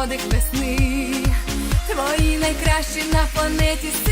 подих весни, твої найкращі на планеті.